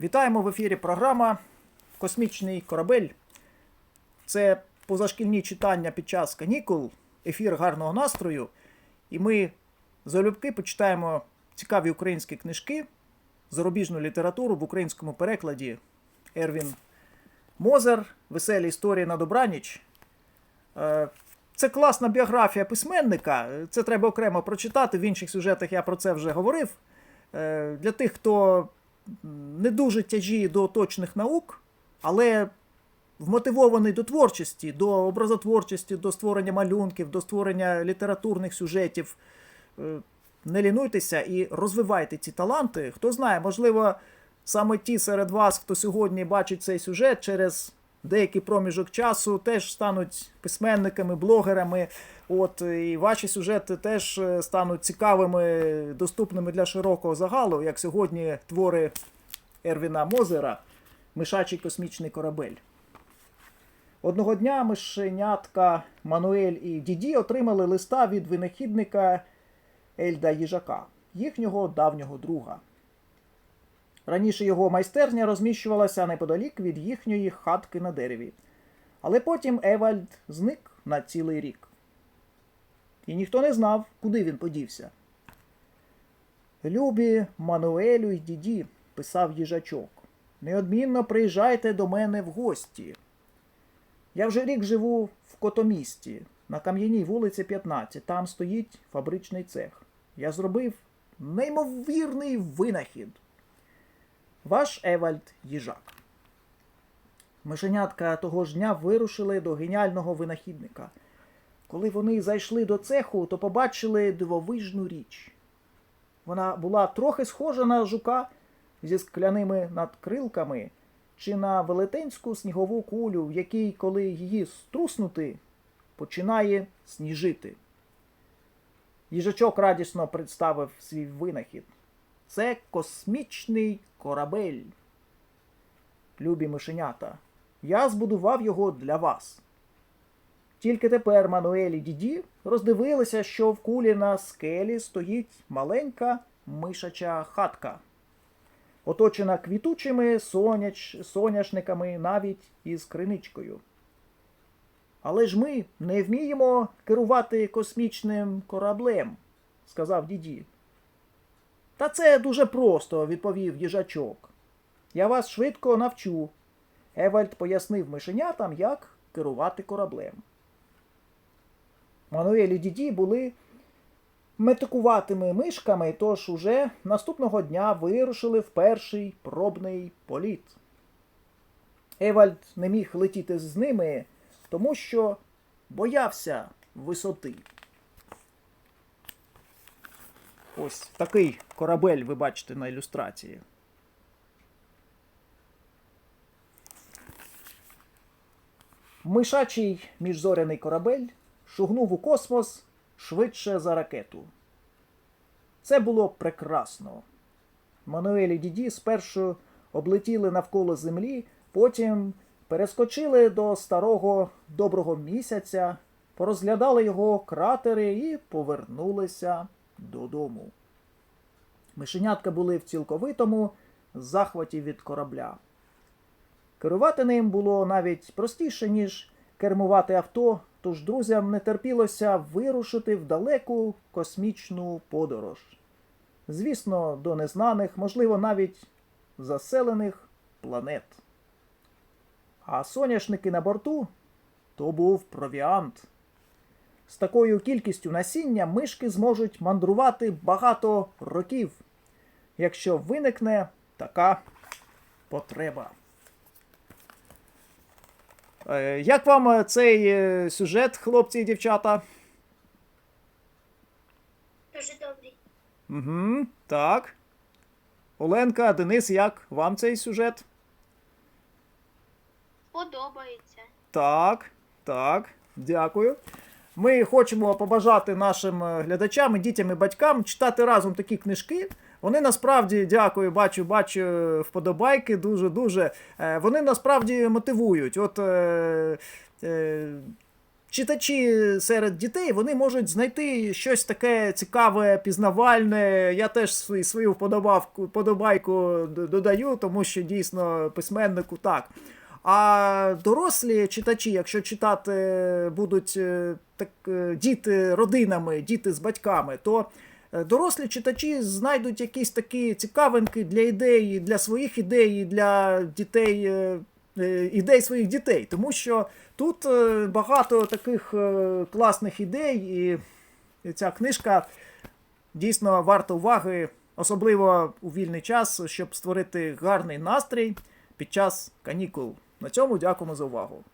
Вітаємо в ефірі програма Космічний корабель. Це позашкільні читання під час канікул, ефір гарного настрою. І ми залюбки почитаємо цікаві українські книжки, зарубіжну літературу в українському перекладі Ервін Мозер, Веселі історії на добраніч. Е, Це класна біографія письменника. Це треба окремо прочитати. В інших сюжетах я про це вже говорив. Е, Для тих, хто не дуже тяжіє до точних наук, але вмотивований до творчості, до образотворчості, до створення малюнків, до створення літературних сюжетів. Е, Не лінуйтеся і розвивайте ці таланти. Хто знає, можливо, саме ті серед вас, хто сьогодні бачить цей сюжет через деякий проміжок часу, теж стануть письменниками, блогерами. От і ваші сюжети теж е, стануть цікавими, доступними для широкого загалу, як сьогодні твори Ервіна Мозера Мишачий космічний корабель. Одного дня мишенятка Мануель і Діді отримали листа від винахідника Ельда Їжака, їхнього давнього друга. Раніше його майстерня розміщувалася неподалік від їхньої хатки на дереві. Але потім Евальд зник на цілий рік. І ніхто не знав, куди він подівся. Любі Мануелю й діді, писав їжачок, неодмінно приїжджайте до мене в гості. Я вже рік живу в Котомісті, на кам'яній вулиці 15. Там стоїть фабричний цех. Я зробив неймовірний винахід. Ваш Евальд Їжак. Мишенятка того ж дня вирушили до геніального винахідника. Коли вони зайшли до цеху, то побачили дивовижну річ. Вона була трохи схожа на жука зі скляними надкрилками чи на велетенську снігову кулю, в якій, коли її струснути, починає сніжити. Їжачок радісно представив свій винахід. Це космічний корабель. Любі мишенята, я збудував його для вас. Тільки тепер Мануель і Діді роздивилися, що в кулі на скелі стоїть маленька мишача хатка, оточена квітучими соняч... соняшниками навіть із криничкою. Але ж ми не вміємо керувати космічним кораблем, сказав Діді. Та це дуже просто, відповів їжачок. Я вас швидко навчу. Евальд пояснив мишенятам, як керувати кораблем. Мануель і Діді були метикуватими мишками, тож уже наступного дня вирушили в перший пробний політ. Евальд не міг летіти з ними, тому що боявся висоти. Ось такий корабель ви бачите на ілюстрації. Мишачий міжзоряний корабель шугнув у космос швидше за ракету. Це було прекрасно. Мануель і Діді спершу облетіли навколо землі, потім перескочили до старого доброго місяця, порозглядали його кратери і повернулися додому. Мишенятка були в цілковитому захваті від корабля. Керувати ним було навіть простіше, ніж кермувати авто, тож друзям не терпілося вирушити в далеку космічну подорож. Звісно, до незнаних, можливо, навіть заселених планет. А соняшники на борту то був провіант. З такою кількістю насіння мишки зможуть мандрувати багато років, якщо виникне така потреба. Е, Як вам е, цей е, сюжет, хлопці і дівчата? Дуже добрий. Угу, так. Оленка, Денис, як вам цей сюжет? Подобається. Так, так, дякую. Ми хочемо побажати нашим е, глядачам, і дітям і батькам читати разом такі книжки. Вони насправді, дякую, бачу, бачу е, вподобайки, дуже-дуже. Е, Вони насправді мотивують. От е, е, читачі серед дітей вони можуть знайти щось таке цікаве, пізнавальне. Я теж свою, вподобайку додаю, тому що дійсно письменнику так. А дорослі читачі, якщо читати будуть е, так, е, діти родинами, діти з батьками, то е, дорослі читачі знайдуть якісь такі цікавинки для ідей, для своїх ідей, для дітей, ідей своїх дітей. Тому що тут багато таких класних ідей, і ця книжка дійсно варта уваги, особливо у вільний час, щоб створити гарний настрій під час канікул. На цьому дякуємо за увагу.